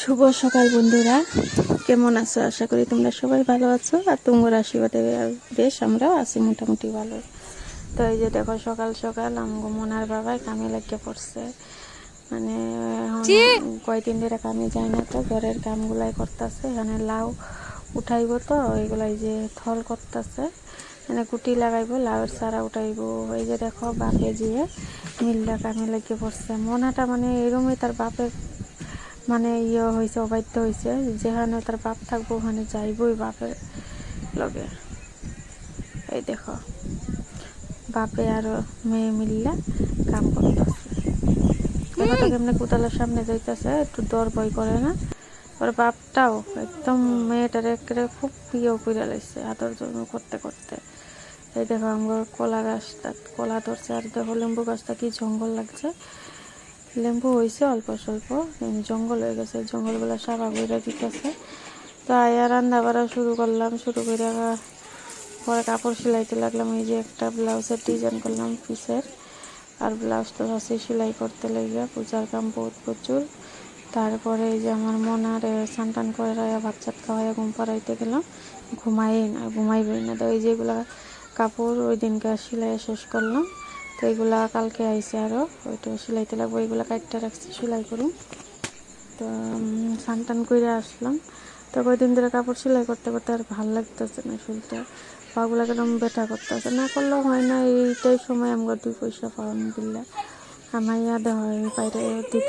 শুভ সকাল বন্ধুরা। কেমন আছো? আশা করি তোমরা সবাই ভালো আছো আর তোমার আশীর্বাদে বেশ আমরাও আছি মোটামুটি ভালো। তো এই যে দেখো সকাল সকাল আমগো মনার বাবাই কামে লাগিয়ে পড়ছে। মানে কয়দিন ধরে কামে যায় না তো ঘরের কামগুলাই করতেছে। এখানে লাউ উঠাইব তো ওইগুলাই যে থল করতেছে। মানে কুটি লাগাইব লাউয়ের চারা উঠাইব। এই যে দেখো বাপে যেয়ে মিলটা কামে লাগিয়ে পড়ছে। মনাটা মানে এরমই তার বাপের মানে ইয়ে হয়েছে অবাধ্য হয়েছে যেখানে তার বাপ থাকব, ওখানে যাইবই বাপের লগে। এই দেখো, বাপে আর মেয়ে মিললে কাম করতেছে। কেমনে কোদালের সামনে যাইতেছে, একটু দর ভয় করে না। ওর বাপটাও একদম মেয়েটার একেবারে খুব প্রিয় করে লাগছে আদর যত্ন করতে করতে। এই দেখো, আমার কলা গাছটা, কলা ধরছে, আর দেখো, লেম্বু গাছটা কি জঙ্গল লাগছে। লেম্বু হয়েছে অল্প স্বল্প। জঙ্গল হয়ে গেছে। জঙ্গলগুলো সারা বইরা দিতেছে। তো আয়া রান্না বাড়া শুরু করলাম। শুরু করে পরে কাপড় সেলাইতে লাগলাম। এই যে একটা ব্লাউজের ডিজাইন করলাম পিসের। আর ব্লাউজ তো আছে সেলাই করতে লেগে। পূজার কাম বহুত প্রচুর। তারপরে এই যে আমার মনার স্নান টান করে রায়া ভাত চাত খাওয়াই ঘুম পাড়াইতে গেলাম। ঘুমাই না ঘুমাইবই না। তো ওই যেগুলা কাপড় ওই দিনকে সেলাই শেষ করলাম। তো এইগুলা কালকে আইসে আরও ওইটা সেলাইতে লাগবো এইগুলা কাটতে রাখছি, সেলাই করুন তো স্নান টান করে আসলাম। তো কয়দিন ধরে কাপড় সেলাই করতে করতে আর ভালো লাগতেছে না শরীরটা পাগুলা কেরম ব্যথা করতেছে। না করলেও হয় না, এইটাই সময় আমরা দুই পয়সা পাওয়ান দিলে আমার ইয়াদে হয়, বাইরে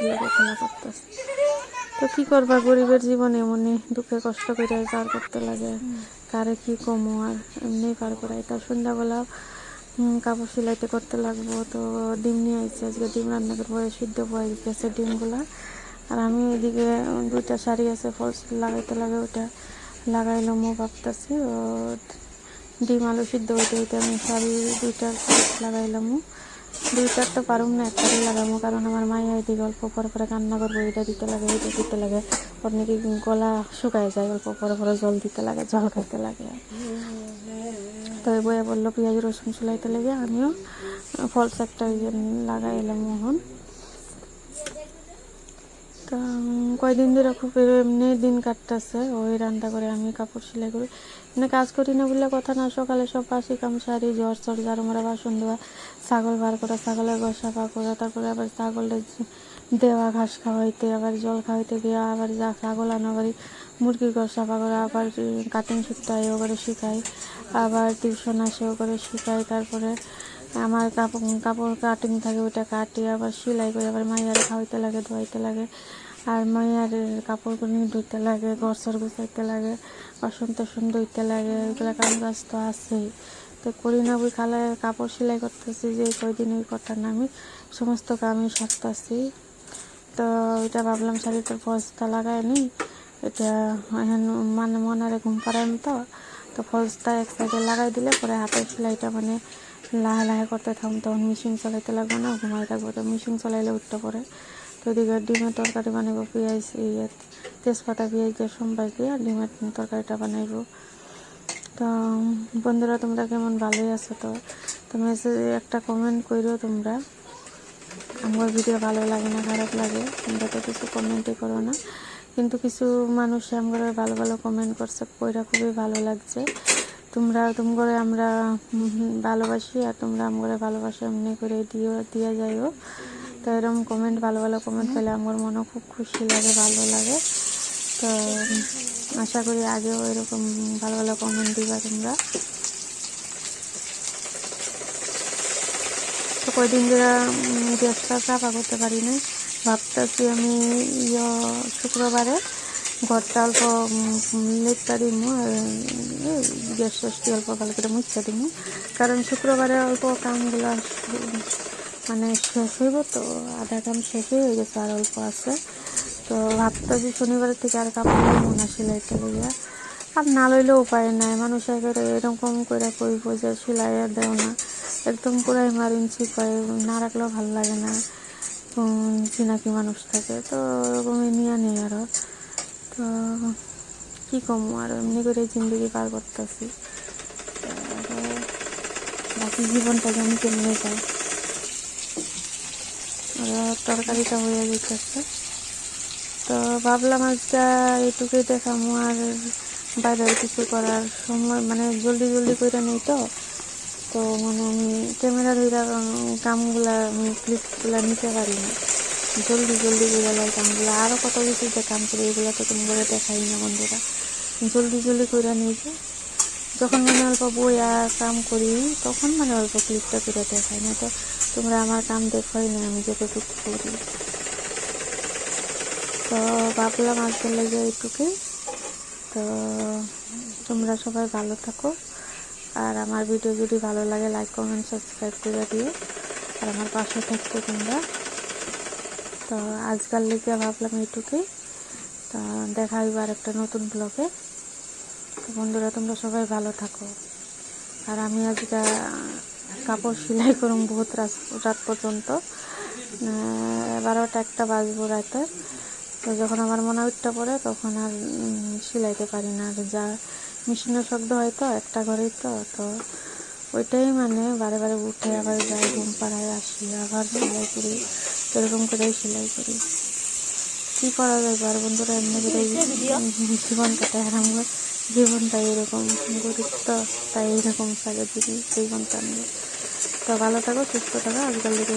লাগে, খেলা করতেছে। তো কি করবা, গরিবের জীবনে এমনি, দুঃখে কষ্ট করে পার করতে লাগে। কারে কি কমো আর, এমনি পার করাই তার সন্ধ্যাবেলা কাপড় সেলাইতে করতে লাগবো। তো ডিম নিয়ে আসছে আজকে ডিম রান্না করব সিদ্ধ হয়ে গেছে ডিমগুলা। আর আমি এদিকে দুইটা শাড়ি আছে ফলস লাগাইতে লাগে ওটা লাগাইলো, মো ভাবতেছি ডিম আলু সিদ্ধ হইতে হইতে আমি শাড়ি দুইটার ফলস লাগাইলাম। দুইটার তো পারুম না একটারই লাগাবো, কারণ আমার মায়ের এদিকে অল্প পরে পরে কান্না করব, এটা দিতে লাগে এটা দিতে লাগে। ওর নাকি গলা শুকায় যায়, অল্প পরে পরে জল দিতে লাগে, জল খাইতে লাগে। তো বলল, পেঁয়াজ, রসুন চুলাইতে লেগে আমিও ফলস একটা ইয়ে লাগাই এলাম মোহন তো কয়দিন ধরে খুব এমনি দিন কাটতেছে, ওই রান্না করে আমি কাপড় সেলাই করি। মানে কাজ করি না বললে কথা না, সকালে সব বাসি কাম সারি, জ্বর চর ঝাড়ু মারা বাসন দেওয়া ছাগল বার করা, ছাগলের ঘর সাফা করা, তারপরে আবার ছাগলের দেওয়া ঘাস খাওয়াইতে, আবার জল খাওয়াইতে গিয়ে আবার যা ছাগল আনা বাড়ি মুরগির ঘর সাফা করে আবার কাটিং শিখতে ও করে শিখাই আবার টিউশন আসে ও করে শিখাই তারপরে আমার কাপড় কাপড় কাটিং থাকে ওইটা কাটি আবার সেলাই করে আবার মাইয়ারে খাওয়াইতে লাগে, ধোয়াইতে লাগে, আর মাইয়ার কাপড় নিয়ে ধুইতে লাগে ঘর সর গুছাইতে লাগে, বাসন টাসন ধুইতে লাগে, এগুলো কাম কাজ তো আছেই। তো করি না বই খালে কাপড় সেলাই করতেছি যে কয়দিন ওই কথা না আমি সমস্ত কামই সারতেছি। তো এটা ভাবলাম শাড়িটার ফলসটা লাগাই নি। এটা এখন মানে মনারে ঘুম পাড়াম তো তো ফলসটা এক সাইডে লাগাই দিলে পরে হাতের সেলাইটা মানে লাহে লাহে করতে থাকুন। তখন মেশিন চলাইতে লাগবে না ঘুমাই থাকব তো মেশিন চলাইলে উঠতে পড়ে তো এদিকে ডিমের তরকারি বানাবো পেঁয়াজ ইয়ে তেজপাতা, পেঁয়াজ দিয়ে সোমবার দিয়ে ডিমের তরকারিটা বানাইবো। তো বন্ধুরা, তোমরা কেমন? ভালোই আছো তো? তুমি একটা কমেন্ট করো তোমরা। আমার ভিডিও ভালো লাগে না, খারাপ লাগে, তোমরা তো কিছু কমেন্টই করো না। কিন্তু কিছু মানুষ আমার ভালো ভালো কমেন্ট করছে, কইরা খুবই ভালো লাগছে। তোমরা তুমি করে আমরা ভালোবাসি আর তোমরা আমার ভালোবাসা, এমনি করে দিও, দিয়ে যাইও। তো এরকম কমেন্ট ভালো ভালো কমেন্ট পেলে আমার মনে খুব খুশি লাগে, ভালো লাগে। তো আশা করি আগেও এরকম ভালো ভালো কমেন্ট দিবা তোমরা। কয়দিন ধরে গ্যাসটা চাপা করতে পারি না ভাবতেছি আমি ইয়ে শুক্রবারে ঘরটা অল্প লেটটা দিব গ্যাস ট্যাসটি অল্প ভালো করে মুছতে দিব কারণ শুক্রবারে অল্প কামগুলো মানে শেষ হইব তো, আধা কাম শেষ হয়ে গেছে আর অল্প আছে। তো ভাবতেছি শনিবারের থেকে আর কাপড় নেব না সেলাইতে লইয়া। আর না লইলেও উপায় নাই মানুষ একেবারে এরকম করে কইব যে সেলাই আর দেও না। একদম পুরো ইমার্জেন্সি করে না রাখলেও ভালো লাগে না। চিনাকি মানুষ থাকে, তো ওরকমই নিয়ে নেই আরও তো কী কম আর, এমনি করে জিন্দগি পার করতেছি। বাকি জীবনটাকে আমি কেমনে যাই। আর তরকারিটা হয়ে যেতেছে তো ভাবলাম আজকে এইটুকুই দেখামো আর বাইরে কিছু করার সময় মানে জলদি জলদি করে নেই তো। তো মানে আমি ক্যামেরা ধরে কামগুলা আমি ক্লিপগুলা নিতে পারি না জলদি জলদি করে লাই কামগুলো। আরও কত কিছু যে কাম করি, এগুলো তো তুমি করে দেখাই না বন্ধুরা। জলদি জলদি করে নিয়েছে যখন মানে অল্প বইয়া কাম করি, তখন মানে অল্প ক্লিপটা করে দেখাই। না তো তোমরা আমার কাম দেখোই না, আমি যতটুকু করি। তো ভাবলাম আজকের লেগে এইটুকুই। তো তোমরা সবাই ভালো থাকো। আর আমার ভিডিও যদি ভালো লাগে লাইক কমেন্ট সাবস্ক্রাইব করে দিও। আর আমার পাশে থাকতে তোমরা। তো আজকাল লেগে ভাবলাম এইটুকুই। তো দেখা হইব আর একটা নতুন ব্লগে তো বন্ধুরা, তোমরা সবাই ভালো থাকো। আর আমি আজকে কাপড় সেলাই করুম বহুত রাত পর্যন্ত। বারোটা একটা বাজবো রাতে। তো যখন আমার মনে উঠতে পড়ে, তখন আর সেলাইতে পারি না। আর যা মেশিনের শব্দ হয় তো একটা ঘরেই তো তো ওইটাই মানে বারে বারে উঠে আবার যাই ঘুম পাড়ায় আসি আবার সেলাই করি এরকম করেই সেলাই করি। কী করা যায় বার বন্ধুরা এমনি করে জীবন কাটায় আর আমরা জীবনটা এরকম গরিব তো তাই এরকম সাজা দিবি জীবনটা নিয়ে। তো ভালো থাকো সুস্থ থাকো আজকাল দিকে